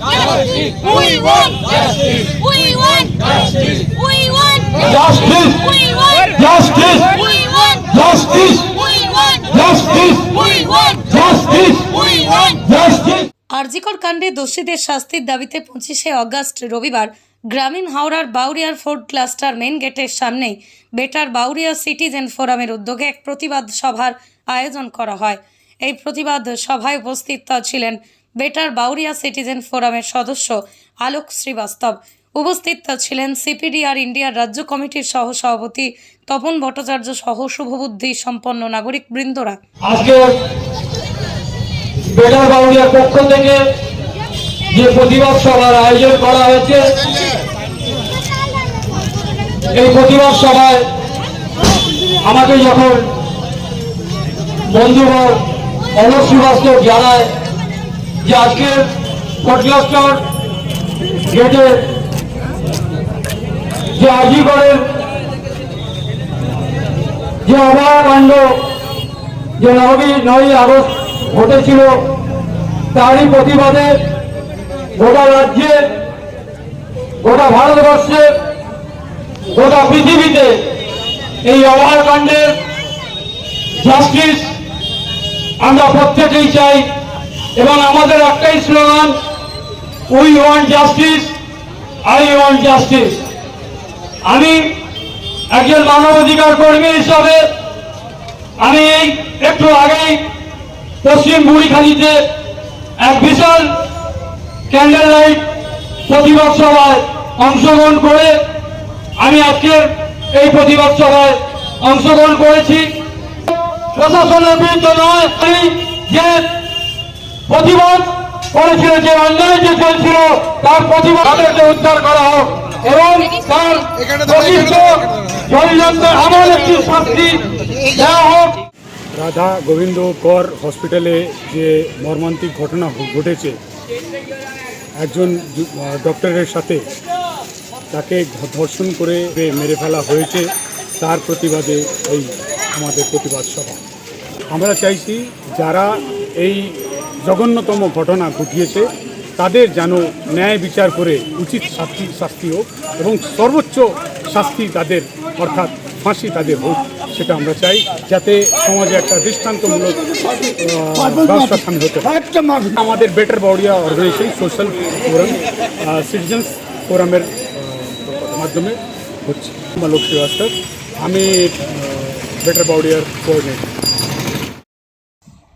Justice. RG Kar কাণ্ডে দোষীদের শাস্তির দাবিতে পঁচিশে অগাস্ট রবিবার গ্রামীণ হাওড়ার বাউরিয়ার ফোর্ড ক্লাস্টার মেন গেটের সামনেই বেটার বাউরিয়া সিটিজেন ফোরামের উদ্যোগে এক প্রতিবাদ সভার আয়োজন করা হয় এই প্রতিবাদ সভায় উপস্থিত ছিলেন বেটার বাউরিয়া সিটিজেন ফোরামের সদস্য আলোক শ্রীবাস্তব। উপস্থিত ছিলেন সিপিডিআর ইন্ডিয়ার রাজ্য কমিটির সহ সভাপতি তপন ভট্টাচার্য সহ শুভবুদ্ধি সম্পন্ন নাগরিক বৃন্দরা আজকে বেটার বাউরিয়ার পক্ষ থেকে যে প্রতিবাদ সভার আয়োজন করা হয়েছে, এই প্রতিবাদ সভায় আমাকে যখন বন্ধুবর অলোক জানায় যে আজকে পটলাস্টার গেটে যে আজিগড়ের যে অভয়াকাণ্ড যে নবী নয় আগস্ট ঘটেছিল, তারই প্রতিবাদে গোটা রাজ্যে, গোটা ভারতবর্ষে, গোটা পৃথিবীতে এই অভয়াকাণ্ডের জাস্টিস আমরা প্রত্যেকেই চাই। এবং আমাদের একটাই slogan we want justice I want justice আমি একজন মানবাধিকার কর্মী হিসাবে, আমি এই একটু আগেই পশ্চিম বুড়িখালিতে এক বিশাল ক্যান্ডেল লাইট প্রতিবাদ সভায় অংশগ্রহণ করে আমি আজকের এই প্রতিবাদ সভায় অংশগ্রহণ করেছি। প্রশাসনের বিরুদ্ধে নয় যে প্রতিবাদ করেছিল যে অন্যায় যে চলছিল তার প্রতিবাদ তাদেরকে উদ্ধার করা হোক এবং তার ষড়যন্ত্র এমন একটি শাস্তি দেওয়া হোক। রাধা গোবিন্দ কর হসপিটালে যে মর্মান্তিক ঘটনা ঘটেছে একজন ডক্টরের সাথে তাকে ধর্ষণ করে মেরে ফেলা হয়েছে তার প্রতিবাদে এই আমাদের প্রতিবাদ সভা। আমরা চাইছি যারা এই জঘন্যতম ঘটনা ঘটিয়েছে। তাদের যেন ন্যায় বিচার করে উচিত শাস্তি শাস্তি হোক এবং সর্বোচ্চ শাস্তি তাদের, অর্থাৎ ফাঁসি তাদের হোক, সেটা আমরা চাই, যাতে সমাজে একটা দৃষ্টান্তমূলক ব্যবস্থা সামিল হতে আমাদের better Bauria organization social forum citizens ফোরামের মাধ্যমে হচ্ছে। আমার লোক শ্রীবাস্তব আমি বেটার বাউরিয়ার কোঅর্ডিনেটর